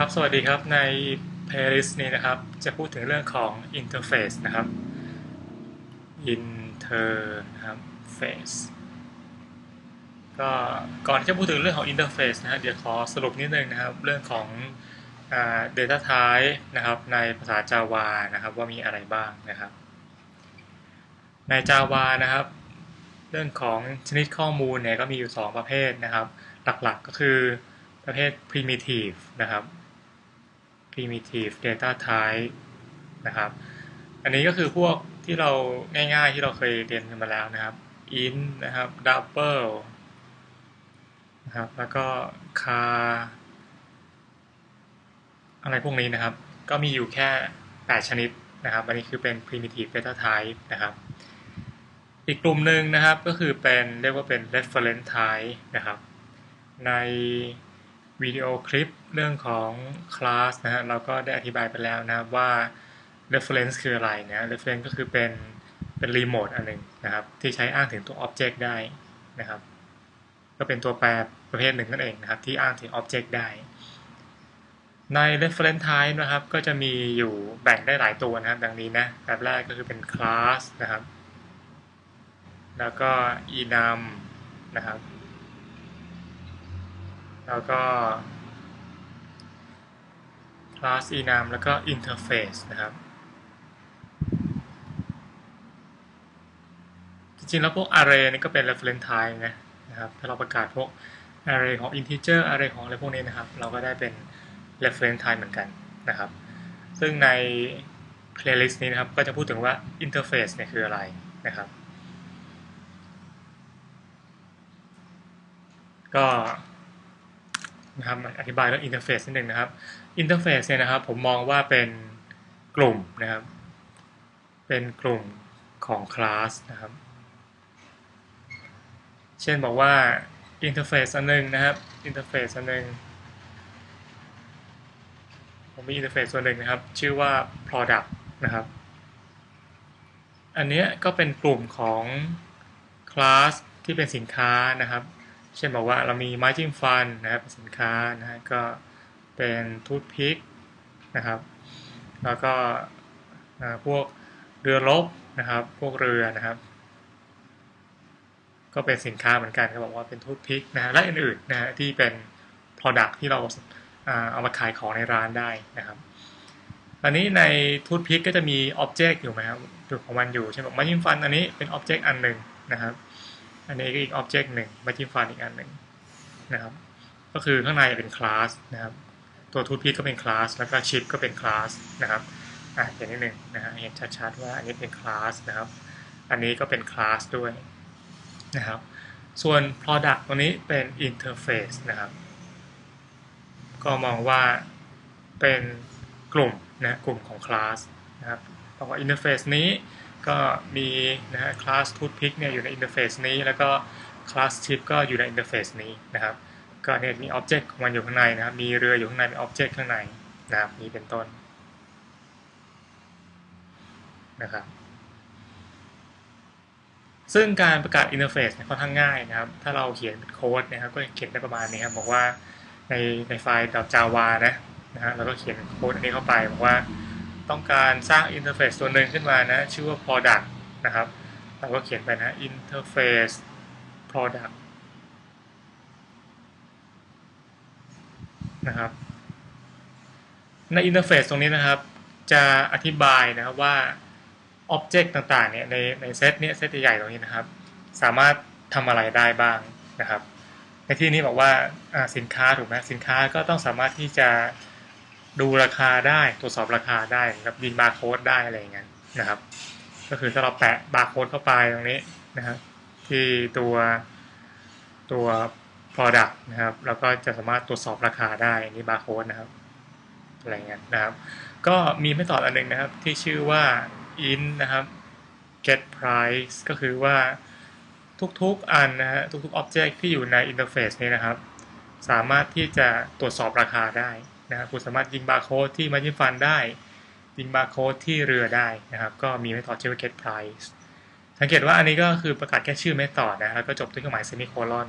ครับ สวัสดีครับ ใน playlist นี้นะครับ จะพูดถึงเรื่องของ interface นะครับ inter นะครับ face ก็ก่อนที่จะพูดถึงเรื่องของ interface นะฮะ เดี๋ยวขอสรุปนิดนึงนะครับ เรื่องของ data type นะครับ ในภาษา Java นะครับ ว่ามีอะไรบ้างนะครับ ใน Java นะครับ เรื่องของชนิดข้อมูลเนี่ยก็มีอยู่ 2 ประเภทนะครับ หลักๆก็คือประเภท primitive นะครับ primitive data type นะครับ อันนี้ก็คือพวกที่เราง่ายๆที่เราเคยเรียนกันมาแล้วนะครับ int นะครับ double นะครับ แล้วก็ char อะไรพวกนี้นะครับ ก็มีอยู่แค่ 8 ชนิดนะครับ อันนี้คือเป็น primitive data type นะครับ อีกกลุ่มหนึ่งนะครับก็คือเป็นเรียกว่าเป็น reference type นะครับ ใน วิดีโอคลิปเรื่องของ class นะฮะเราก็ได้อธิบายไปแล้วนะครับว่า reference คืออะไรนะ reference ก็คือเป็นเป็น remote อันหนึ่งนะครับ ที่ใช้อ้างถึงตัว object ได้นะครับ ก็เป็นตัวแปรประเภทหนึ่งนั่นเองนะครับ ที่อ้างถึง object ได้ ใน reference type นะครับ ก็จะมีอยู่แบ่งได้หลายตัวนะครับ ดังนี้นะแบบแรกก็คือเป็น class นะครับ แล้วก็ enum นะครับ แล้วก็ class enum แล้วก็ interface นะครับ จริงๆ แล้วพวก array นี่ก็เป็น reference type นะนะครับ ถ้าเราประกาศพวก array ของ integer array ของอะไรพวกนี้นะครับ เราก็ได้เป็น reference type เหมือนกันนะครับ ซึ่งใน playlist นี้นะครับ ก็จะพูดถึงว่า interface เนี่ยคืออะไรนะครับ ก็ นะครับอธิบายเรื่อง interface นิดนึงนะครับ interface เนี่ยนะครับผมมองว่าเป็นกลุ่มนะครับ เป็นกลุ่มของ class นะครับ เช่นบอกว่า interface อันหนึงนะครับ interface อันหนึงผมมี interface ตัวหนึ่งนะครับ ชื่อว่า product นะครับ อันนี้ก็เป็นกลุ่มของ class ที่เป็นสินค้านะครับ เช่นบอกว่าเรามีไม้จิ้มฟันนะครับสินค้านะฮะก็เป็นทูธพิกนะครับ แล้วก็พวกเรือรบนะครับ พวกเรือนะครับ ก็เป็นสินค้าเหมือนกันเขาบอกว่าเป็นทูธพิกนะฮะและอื่นๆนะฮะที่เป็น product ที่เราเอามาขายของในร้านได้นะครับอันนี้ในทูธพิกก็จะมี object อยู่ไหมครับอยู่ของมันอยู่เช่นบอกไม้จิ้มฟันอันนี้เป็น object อันหนึ่งนะครับ อันนี้ก็อีก object หนึ่งมาจิ้มฟันอีกอันหนึ่งนะครับ ก็คือข้างในเป็น class นะครับ ตัวทูตพีก็เป็น class แล้วก็ชิปก็เป็น class นะครับอะเห็นนิดหนึ่งนะฮะเห็นชัดๆว่าอันนี้เป็น class นะครับ อันนี้ก็เป็น class ด้วยนะครับ ส่วน product ตัวนี้เป็น interface นะครับ ก็มองว่าเป็นกลุ่มนะกลุ่มของ class นะครับบอกว่า interface นี้ ก็มีนะฮะ class toothpick เนี่ยอยู่ใน interface นี้ แล้วก็ class chip ก็อยู่ใน interface นี้นะครับก็เนี่ยมี object ของมันอยู่ข้างในนะครับมีเรืออยู่ข้างในมี object ข้างในนะครับนี้เป็นต้นนะครับซึ่งการประกาศ interface เนี่ยค่อนข้างง่ายนะครับ ถ้าเราเขียนโค้ดนะครับ ก็เขียนได้ประมาณนี้ครับ บอกว่าในในไฟล์ .java นะนะฮะแล้วก็เขียนโค้ดอันนี้เข้าไปบอกว่า ต้องการสร้างอินเทอร์เฟซตัวหนึ่งขึ้นมานะ ชื่อว่า product นะครับ เราก็เขียนไปนะ interface product นะครับ ในอินเทอร์เฟซตรงนี้นะครับ จะอธิบายนะครับว่า Object ต่างๆเนี่ยในในเซตเนี้ยเซตใหญ่ๆตรงนี้นะครับ สามารถทำอะไรได้บ้างนะครับ ในที่นี้บอกว่าสินค้าถูกไหมสินค้าก็ต้องสามารถที่จะ ดูราคาได้ตรวจสอบราคาได้ครับยิงบาร์โค้ดได้อะไรอย่างเงี้ยนะครับ ก็คือถ้าเราแปะบาร์โค้ดเข้าไปตรงนี้นะครับที่ตัวตัว product นะครับแล้วก็จะสามารถตรวจสอบราคาได้นี่บาร์โค้ดนะครับอะไรเงี้ยนะครับ ก็มีไม่ต่ออันหนึ่งนะครับที่ชื่อว่า in นะครับ get price ก็คือว่าทุกๆอันนะฮะทุกๆ object ที่อยู่ใน interface นี้นะครับ สามารถที่จะตรวจสอบราคาได้ นะครับคุณสามารถยิงบาร์โค้ดที่มาจิ้มฟันได้ ยิงบาร์โค้ดที่เรือได้นะครับ ก็มีเมธอดชื่อว่า get price สังเกตว่าอันนี้ก็คือประกาศแค่ชื่อเมธอดนะแล้วก็จบด้วยเครื่องหมายเซมิโคลอน